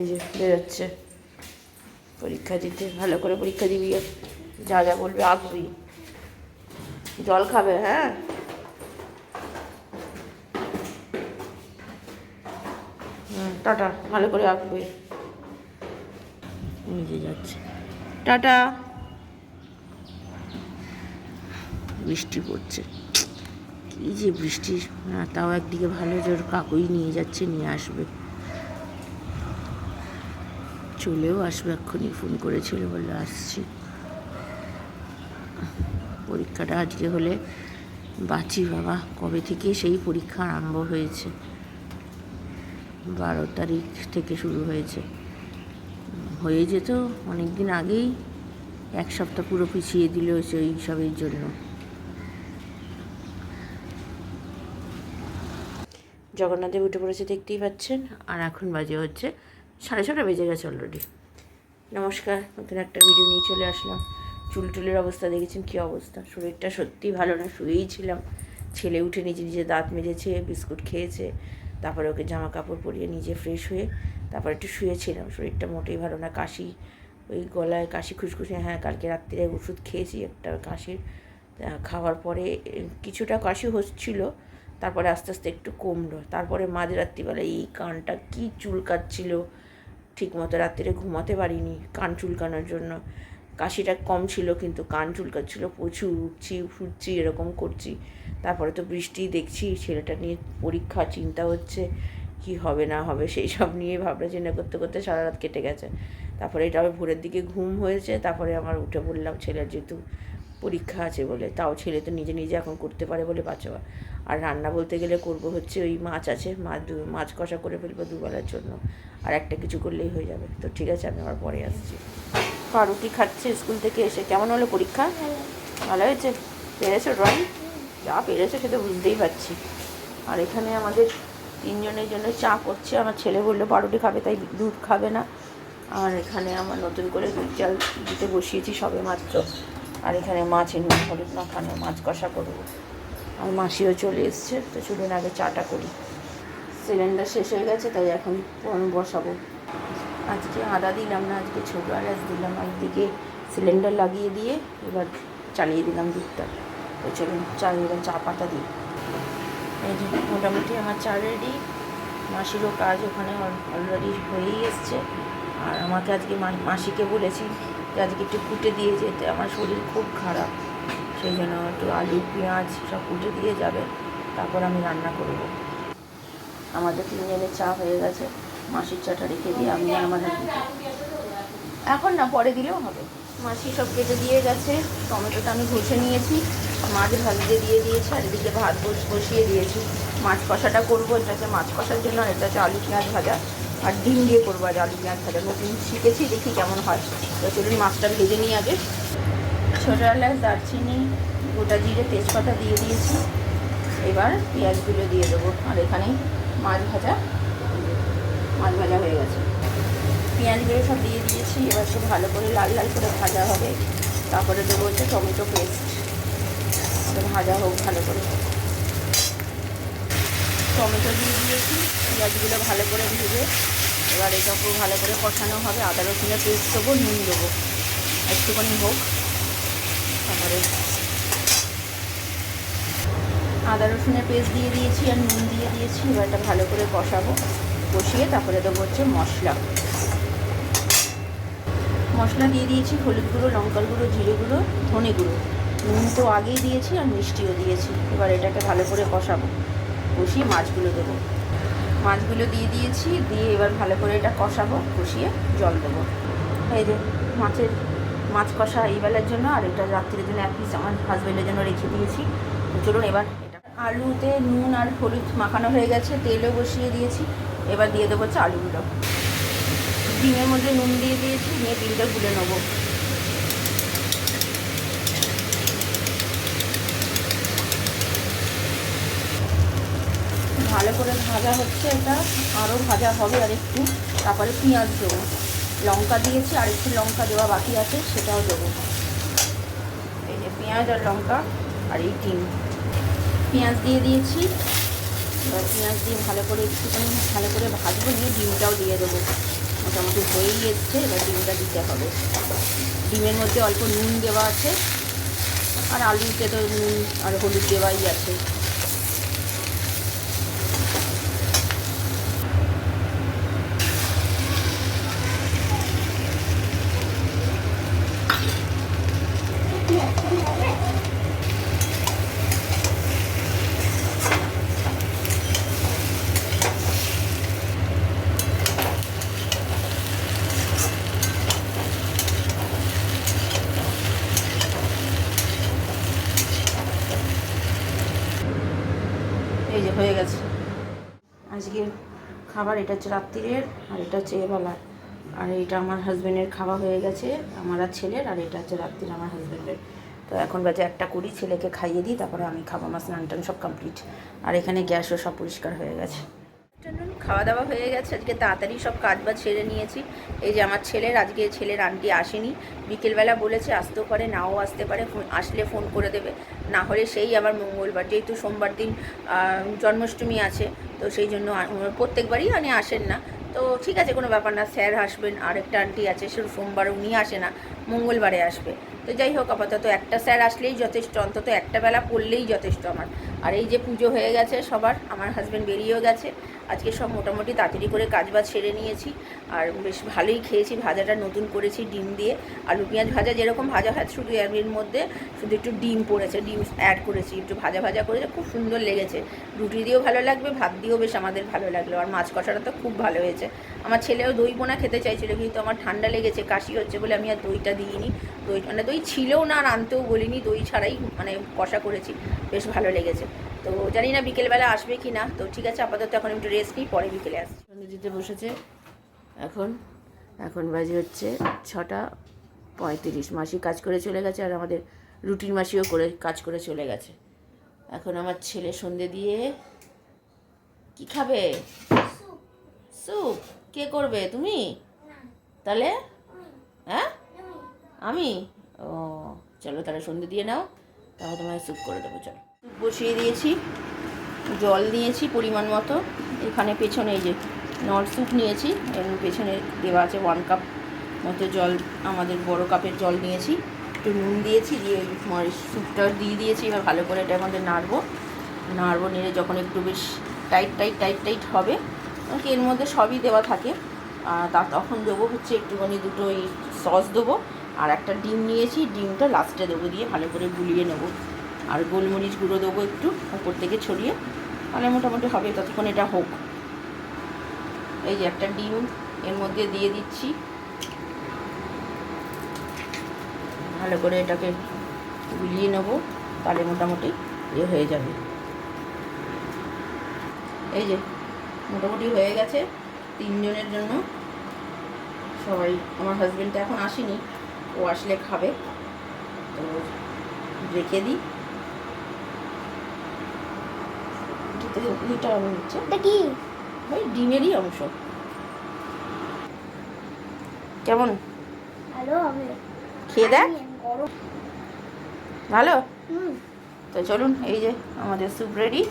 এই বেরোচ্ছে। পরীক্ষা দিতে, ভালো করে পরীক্ষা দিবি। যা যা বলবে আঁকবি। জল খাবে হ্যাঁ? টাটা, ভালো করে আঁকবে। নিজে যাচ্ছে। টাটা। বৃষ্টি পড়ছে। কি যে বৃষ্টি। না তাও একদিকে ভালো জোর কাকুই নিয়ে যাচ্ছে, নিয়ে আসবে। চলেও আসবে এক্ষুনি ফোন করেছিল বলে আসছি। পরীক্ষাটা আজকে হলে বাঁচি বাবা, কবে থেকে সেই পরীক্ষা আরম্ভ হয়েছে? বারো তারিখ থেকে শুরু হয়েছে। হয়ে যেত অনেক দিন আগেই, এক সপ্তাহ পুরো পিছিয়ে দিল সেই সবের জন্য। জগন্নাথদেব উঠে পড়েছে দেখতেই পাচ্ছেন, আর এখন বাজে হচ্ছে সাড়ে ছটা বেজে গেছে অলরেডি নমস্কার, নতুন একটা ভিডিও নিয়ে চলে আসলাম। চুল টুলের অবস্থা দেখেছেন? কী অবস্থা? শরীরটা সত্যিই ভালো না, শুয়েই ছিলাম। ছেলে উঠে নিজে নিজে দাঁত মেজেছে, বিস্কুট খেয়েছে, তারপরে ওকে জামা কাপড় পরিয়ে নিজে ফ্রেশ হয়ে তারপর একটু শুয়েছিলাম। শরীরটা মোটেই ভালো না, কাশি, ওই গলায় কাশি খুশখুশি হ্যাঁ কালকে রাত্রিরে ওষুধ খেয়েছি, একটা কাশির খাওয়ার পরে কিছুটা কাশি হচ্ছিল, তারপরে আস্তে আস্তে একটু কমলো। তারপরে মাঝরাত্রিবেলা এই কানটা কি চুলকাচ্ছিল ঠিক মতো রাত্রিরে ঘুমাতে পারিনি কান চুলকানোর জন্য। কাশিটা কম ছিল কিন্তু কান চুলকাচ্ছিল। প্রচুর উঠছি ফুটছি এরকম করছি। তারপরে তো বৃষ্টি দেখছি, ছেলেটা নিয়ে পরীক্ষা, চিন্তা হচ্ছে, কি হবে না হবে সেই সব নিয়ে ভাবনা চিন্তা করতে করতে সারা রাত কেটে গেছে। তারপরে এটা আবার ভোরের দিকে ঘুম হয়েছে, তারপরে আমার উঠে বললাম ছেলের যেহেতু পরীক্ষা আছে বলে, তাও ছেলে তো নিজে নিজে এখন করতে পারে বলে বাঁচোয়া আর রান্না বলতে গেলে করব হচ্ছে ওই মাছ আছে মাছ মাছ কষা করে ফেলব দুবেলার জন্য। আর একটা কিছু করলেই হয়ে যাবে। তো ঠিক আছে, আমি আবার পরে আসছি। পাউরুটি খাচ্ছে স্কুল থেকে এসে? কেমন হলো পরীক্ষা? ভালো হয়েছে? পেরেছ ড্রয়িং? যা পেরেছ সেটা বুঝতেই পারছি। আর এখানে আমাদের তিনজনের জন্য চা করছে। আমার ছেলে বলল, পাউরুটি খাবে, তাই দুধ খাবে না। আর এখানে আমার নতুন করে দুধ চাল দিতে বসিয়েছি সবে মাত্র। আর এখানে মাছ এনে হলুদ মাখানো, মাছ কষা করব। আর মাসিও চলে এসছে, তো চলুন আগে চাটা করি। সিলিন্ডার শেষ হয়ে গেছে, তাই এখন বসাবো। আজকে আদা দিলাম না, আজকে ছোটো এলাচ দিলাম একদিকে সিলিন্ডার লাগিয়ে দিয়ে এবার চালিয়ে দিলাম দুধটা। তো চলুন চা, এবার চা পাতা দিই। এই যে মোটামুটি আমার চা রেডি মাসিরও কাজ ওখানে অলরেডি হয়েই এসছে। আর আমাকে আজকে মাসিকে বলেছি আজকে একটু কুটে দিয়ে যেতে আমার শরীর খুব খারাপ। সেই জন্য একটু আলু, পেঁয়াজ সব কুটে দিয়ে যাবে, তারপর আমি রান্না করব। আমাদের তিনজনের চা হয়ে গেছে, মাসির চাটা রেখে দিয়ে আমি আমার এখন না, পরে দিলেও হবে। মাসি সব কেটে দিয়ে গেছে, টমেটোটা আমি ঘষে নিয়েছি, মাছ ভাজতে দিয়ে দিয়েছি, আর এদিকে ভাত বস- বসিয়ে দিয়েছি। মাছ কষাটা করব এটা হচ্ছে মাছ কষার জন্য আর এটা হচ্ছে আলু, পেঁয়াজ ভাজা। আর ডিম দিয়ে করব আজ আলু পেঁয়াজ ভাজা। নতুন শিখেছি, দেখি কেমন হয়। তো চলুন মাছটা ভেজে নিই আগে। ছোটো এলাচ দারচিনি, গোটা জিরে, তেজপাতা দিয়ে দিয়েছি। এবার পেঁয়াজগুলো দিয়ে দেবো। আর এখানে মাছ ভাজা। মাছ ভাজা হয়ে গেছে। পেঁয়াজগুলো সব দিয়ে দিয়েছি। এবার সব ভালো করে লাল লাল করে ভাজা হবে। তারপরে দেবো হচ্ছে টমেটো পেস্ট। ভাজা হোক ভালো করে। টমেটো দিয়ে দিয়েছি, পেঁয়াজগুলো ভালো করে ভেজে। এবার এটাকেও ভালো করে কষানো হবে। আদা রসুনের পেস্ট দেবো, নুন দেবো। একটুখানি হোক। তারপরে আদা রসুনের পেস্ট দিয়ে দিয়েছি আর নুন দিয়ে দিয়েছি। এবার এটা ভালো করে কষাবো। কষিয়ে তারপরে দেবো হচ্ছে মশলা। মশলা দিয়ে দিয়েছি হলুদ গুঁড়ো, লঙ্কার গুঁড়ো, জিরে গুঁড়ো, ধনে গুঁড়ো। নুন তো আগেই দিয়েছি আর মিষ্টিও দিয়েছি। এবার এটাকে ভালো করে কষাবো। কষিয়ে মাছগুলো দেবো। মাছগুলো দিয়ে দিয়েছি, দিয়ে এবার ভালো করে এটা কষাবো, কষিয়ে জল দেবো। এই যে মাছের, মাছ কষা এই বেলার জন্য, আর এটা রাত্রির জন্য এক পিস আমার হাজবেন্ডের জন্য রেখে দিয়েছি। চলুন এবার এটা আলুতে নুন আর হলুদ মাখানো হয়ে গেছে, তেলও বসিয়ে দিয়েছি। এবার দিয়ে দেবো হচ্ছে আলুগুলো। ডিমের মধ্যে নুন দিয়ে দিয়েছি নিয়ে ডিমটা গুলে নেব। ভালো করে ভাজা হচ্ছে এটা। আরও ভাজা হবে আর একটু। তারপরে পেঁয়াজ দেবো। লঙ্কা দিয়েছি, আর একটু লঙ্কা দেওয়া বাকি আছে, সেটাও দেবো। এই যে পেঁয়াজ আর লঙ্কা আর এই ডিম। পেঁয়াজ দিয়ে দিয়েছি। এবার পেঁয়াজ দিয়ে ভালো করে একটুখানি, ভালো করে ভাজবো, নিয়ে ডিমটাও দিয়ে দেবো। মোটামুটি হয়েই এসছে, এবার ডিমটা দিতে হবে। ডিমের মধ্যে অল্প নুন দেওয়া আছে। আর আলুতে তো নুন আর হলুদ দেওয়াই আছে। এই যে হয়ে গেছে। আজকে খাবার এটা হচ্ছে রাত্রিরের আর এটা হচ্ছে এবেলার। আর এটা আমার হাজব্যান্ডের খাওয়া হয়ে গেছে, আমার আর ছেলের, আর এটা হচ্ছে রাত্রির আমার হাজব্যান্ডের তো এখন বাজে একটা করি ছেলেকে খাইয়ে দিই, তারপরে আমি খাব, আমার স্নান টান সব কমপ্লিট আর এখানে গ্যাসও সব পরিষ্কার হয়ে গেছে। আফটারনুন খাওয়া দাওয়া হয়ে গেছে। আজকে তাড়াতাড়ি সব কাজ বাজ সেরে নিয়েছি। এই যে আমার ছেলের, আজকে ছেলের আন্টি আসেনি। বিকেলবেলা বলেছে, আসতেও পারে, নাও আসতে পারে আসলে ফোন করে দেবে। না হলে সেই আবার মঙ্গলবার, যেহেতু সোমবার দিন জন্মাষ্টমী আছে, তো সেই জন্য প্রত্যেকবারই উনি আসেন না। তো ঠিক আছে, কোনো ব্যাপার না, স্যার আসবেন, আরেকটা আন্টি আছে সে সোমবার উনি আসে না, মঙ্গলবারে আসবে। তো যাই হোক, আপাতত একটা স্যার আসলেই যথেষ্ট, অন্তত একটা বেলা পড়লেই যথেষ্ট আমার। আর এই যে পুজো হয়ে গেছে সবার, আমার হাজব্যান্ড বেরিয়েও গেছে। আজকে সব মোটামুটি তাড়াতাড়ি করে কাজবাজ সেরে নিয়েছি। আর বেশ ভালোই খেয়েছি, ভাজাটা নতুন করেছি ডিম দিয়ে। আলু পেঁয়াজ ভাজা যেরকম ভাজা হয় শুধু এর মধ্যে, শুধু একটু ডিম পড়েছে, ডিম অ্যাড করেছি, একটু ভাজা ভাজা করেছে, খুব সুন্দর লেগেছে। রুটি দিয়েও ভালো লাগবে, ভাত দিয়েও বেশ আমাদের ভালো লাগল। আর মাছ কষাটা তো খুব ভালো হয়েছে। আমার ছেলেও দই পোনা খেতে চাইছিল, কিন্তু আমার ঠান্ডা লেগেছে, কাশি হচ্ছে বলে আমি আর দইটা দিইনি। দই মানে দই ছিলও না আর আনতেও বলিনি, দই ছাড়াই মানে কষা করেছি। বেশ ভালো লেগেছে। তো জানি না বিকেলবেলা আসবে কি না। তো ঠিক আছে আপাতত এখন একটু রেস্ট নিই পরে বিকেলে আসছি। সন্ধে দিতে বসেছে। এখন এখন বাজে হচ্ছে ছটা পঁয়ত্রিশ। মাসি কাজ করে চলে গেছে আর আমাদের রুটিন মাসিও করে কাজ করে চলে গেছে। এখন আমার ছেলে সন্ধে দিয়ে কি খাবে? স্যুপ কে করবে? তুমি? তাহলে? হ্যাঁ? আমি? ও চলো তাহলে সন্ধে দিয়ে নাও। তাহলে তোমায় স্যুপ করে দেবো, চলো। স্যুপ বসিয়ে দিয়েছি, জল নিয়েছি পরিমাণ মতো। এখানে পেছনে এই যে নল স্যুপ নিয়েছি এবং পেছনে দেওয়া আছে ওয়ান কাপ মতো জল, আমাদের বড় কাপের জল নিয়েছি। একটু নুন দিয়েছি, দিয়ে তোমার স্যুপটা দিয়ে দিয়েছি, এবার ভালো করে এটা আমাদের নাড়বো। নাড়বো, নেড়ে যখন একটু বেশ টাইট টাইট টাইট টাইট হবে এর মধ্যে সবই দেওয়া থাকে। তা তখন দেবো হচ্ছে একটুখানি দুটো এই সস দেবো। আর একটা ডিম নিয়েছি, ডিমটা লাস্টে দেবো দিয়ে ভালো করে গুলিয়ে নেব। আর গোলমরিচ গুঁড়ো দেবো একটু উপর থেকে ছড়িয়ে, তাহলে মোটামুটি হবে ততক্ষণ এটা হোক। এই যে একটা ডিম, এর মধ্যে দিয়ে দিচ্ছি। ভালো করে এটাকে গুলিয়ে নেব, তাহলে মোটামুটি ইয়ে হয়ে যাবে। এই যে, মোটামুটি হয়ে গেছে। তিনজনের জন্য সবাই, আমার হাজবেন্ড তো এখন আসেনি। ও আসলে খাবে। তো রেখে দিই। দুইটা হচ্ছে। এটা কি? ওই ডিমেরই অংশ। কেমন? ভালো খেয়ে দেখ। ভালো? তো চলুন এই যে আমাদের স্যুপ রেডি।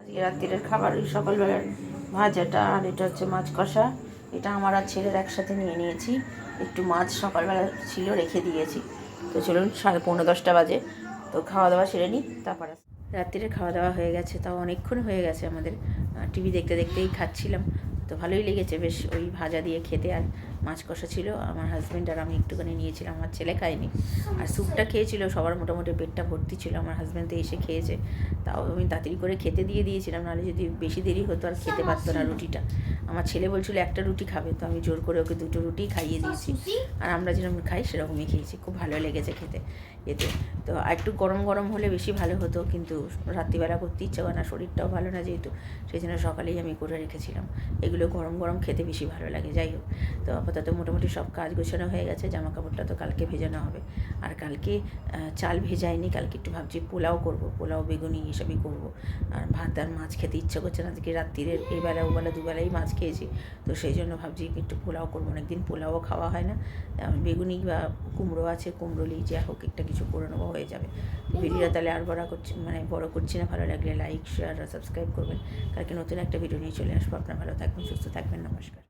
আজকে রাত্রিরের খাবার ওই সকালবেলার ভাজাটা আর এটা হচ্ছে মাছ কষা। এটা আমার আর ছেলের একসাথে নিয়ে নিয়েছি। একটু মাছ সকালবেলা ছিল, রেখে দিয়েছি। তো চলুন, সাড়ে পনেরো দশটা বাজে। তো খাওয়া দাওয়া সেরে নিই, তারপর। রাত্রিরে খাওয়া দাওয়া হয়ে গেছে, তাও অনেকক্ষণ হয়ে গেছে আমাদের। টিভি দেখতে দেখতেই খাচ্ছিলাম। তো ভালোই লেগেছে, বেশ ওই ভাজা দিয়ে খেতে আর মাছ কষা ছিল, আমার হাজব্যান্ড আর আমি একটুখানি নিয়েছিলাম, আমার ছেলে খায়নি। আর স্যুপটা খেয়েছিল, সবার মোটামুটি পেটটা ভর্তি ছিল, আমার হাজব্যান্ড এসে খেয়েছে। তাও আমি তাড়াতাড়ি করে খেতে দিয়ে দিয়েছিলাম, নাহলে যদি বেশি দেরি হতো আর খেতে পারতো না রুটিটা। আমার ছেলে বলছিল, একটা রুটি খাবে। তো আমি জোর করে ওকে দুটো রুটি খাইয়ে দিয়েছি। আর আমরা যেরকম খাই, সেরকমই খেয়েছি, খুব ভালো লেগেছে খেতে। এতে তো আর একটু গরম গরম হলে বেশি ভালো হতো, কিন্তু রাত্রিবেলা করতে ইচ্ছা করে না, শরীরটাও ভালো না যেহেতু, সেই জন্য সকালেই আমি করে রেখেছিলাম। এগুলো গরম গরম খেতে বেশি ভালো লাগে, যাই হোক। তো আপাতত মোটামুটি সব কাজ গোছানো হয়ে গেছে জামা কাপড়টা তো কালকে ভেজানো হবে। আর কালকে চাল ভেজাইনি কালকে একটু ভাবছি পোলাও করব, পোলাও, বেগুনি এসবই করব। আর ভাত আর মাছ খেতে ইচ্ছা করছে না, আজকে রাত্রিরের এই বেলা ওবেলা দুবেলাই মাছ খেয়েছি। তো সেই জন্য ভাবছি একটু পোলাও করব, অনেকদিন পোলাও খাওয়া হয় না। বেগুনি বা কুমড়ো আছে, কুমড়ো লিয়ে যা হোক একটা কিছু করে নেব, হয়ে যাবে। ভিডিওটা তাহলে আর বড় করছি মানে বড় করছি না, ভালো লাগলে লাইক শেয়ার আর সাবস্ক্রাইব করবেন। কালকে নতুন একটা ভিডিও নিয়ে চলে আসব, আপনার ভালো থাকবেন, সুস্থ থাকবেন, নমস্কার।